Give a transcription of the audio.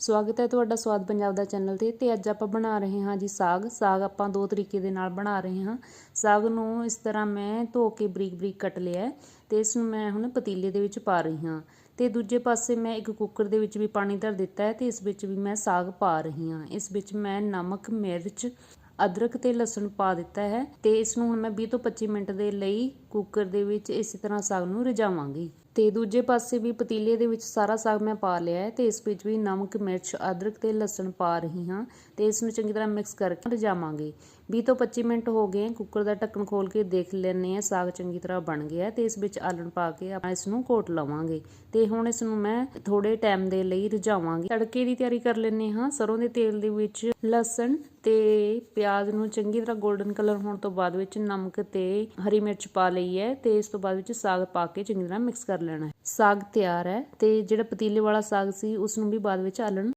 ਸਵਾਗਤ ਹੈ ਤੁਹਾਡਾ ਸਵਾਦ ਪੰਜਾਬ ਦਾ ਚੈਨਲ ਤੇ ਤੇ ਅੱਜ ਆਪਾਂ ਬਣਾ ਰਹੇ ਹਾਂ ਜੀ ਸਾਗ। ਸਾਗ ਆਪਾਂ ਦੋ ਤਰੀਕੇ ਦੇ ਨਾਲ ਬਣਾ ਰਹੇ ਹਾਂ। ਸਾਗ ਨੂੰ ਇਸ ਤਰ੍ਹਾਂ ਮੈਂ ਧੋ ਕੇ ਬਰੀਕ ਬਰੀਕ ਕੱਟ ਲਿਆ ਹੈ ਤੇ ਇਸ ਨੂੰ ਮੈਂ ਹੁਣ ਪਤੀਲੇ ਦੇ ਵਿੱਚ ਪਾ ਰਹੀ ਹਾਂ। ਤੇ ਦੂਜੇ ਪਾਸੇ ਮੈਂ ਇੱਕ ਕੁੱਕਰ ਦੇ ਵਿੱਚ ਵੀ ਪਾਣੀ ਧਰ ਦਿੱਤਾ ਹੈ ਤੇ ਇਸ ਵਿੱਚ ਵੀ ਮੈਂ ਸਾਗ ਪਾ ਰਹੀ ਹਾਂ। ਇਸ ਵਿੱਚ ਮੈਂ ਨਮਕ, ਮਿਰਚ, ਅਦਰਕ ਤੇ ਲਸਣ ਪਾ ਦਿੱਤਾ ਹੈ ਤੇ ਇਸ ਨੂੰ ਹੁਣ ਮੈਂ 20 ਤੋਂ 25 ਮਿੰਟ ਦੇ ਲਈ ਕੁੱਕਰ ਦੇ ਵਿੱਚ ਇਸੇ ਤਰ੍ਹਾਂ ਸਾਗ ਨੂੰ ਰਿਝਾਵਾਂਗੀ ਤੇ ਦੂਜੇ ਪਾਸੇ ਵੀ ਪਤੀਲੇ ਦੇ ਵਿੱਚ ਸਾਰਾ ਸਾਗ ਮੈਂ ਪਾ ਲਿਆ ਹੈ ਤੇ ਇਸ ਵਿੱਚ ਵੀ ਨਮਕ, ਮਿਰਚ, ਅਦਰਕ ਤੇ ਲਸਣ ਪਾ ਰਹੀ ਹਾਂ ਤੇ ਇਸ ਨੂੰ ਚੰਗੀ ਤਰ੍ਹਾਂ ਮਿਕਸ ਕਰਕੇ ਰਜਾਵਾਂਗੇ। 20 ਤੋਂ 25 ਮਿੰਟ ਹੋ ਗਏ ਕੁੱਕਰ ਦਾ ਢੱਕਣ ਖੋਲ ਕੇ ਦੇਖ ਲੈਣੇ ਆ ਸਾਗ ਚੰਗੀ ਤਰ੍ਹਾਂ ਬਣ ਗਿਆ ਤੇ ਇਸ ਵਿੱਚ ਆਲਣ ਪਾ ਕੇ ਆਪਾਂ ਇਸ ਨੂੰ ਕੋਟ ਲਵਾਂਗੇ। ਤੇ ਹੁਣ ਇਸ ਨੂੰ ਮੈਂ ਥੋੜੇ ਟਾਈਮ ਦੇ ਲਈ ਰਿਝਾਵਾਂਗੀ ਤੜਕੇ ਦੀ ਤਿਆਰੀ ਕਰ ਲੈਣੇ ਹਾਂ। ਸਰੋਂ ਦੇ ਤੇਲ ਦੇ ਵਿੱਚ ਲਸਣ ਤੇ ਪਿਆਜ਼ ਨੂੰ ਚੰਗੀ ਤਰ੍ਹਾਂ 골ਡਨ ਕਲਰ ਹੋਣ ਤੋਂ ਬਾਅਦ ਵਿੱਚ ਨਮਕ ਤੇ ਹਰੀ ਮਿਰਚ ਪਾ ਲਈ ਹੈ ਤੇ ਇਸ ਤੋਂ ਬਾਅਦ ਵਿੱਚ ਸਾਗ ਪਾ ਕੇ ਚੰਗੀ ਤਰ੍ਹਾਂ ਮਿਕਸ ਕਰ ਲੈਣਾ ਹੈ। ਸਾਗ ਤਿਆਰ ਹੈ ਤੇ ਜਿਹੜਾ ਪਤੀਲੇ ਵਾਲਾ ਸਾਗ ਸੀ ਉਸ ਨੂੰ ਵੀ ਬਾਅਦ ਵਿੱਚ ਆਲਣ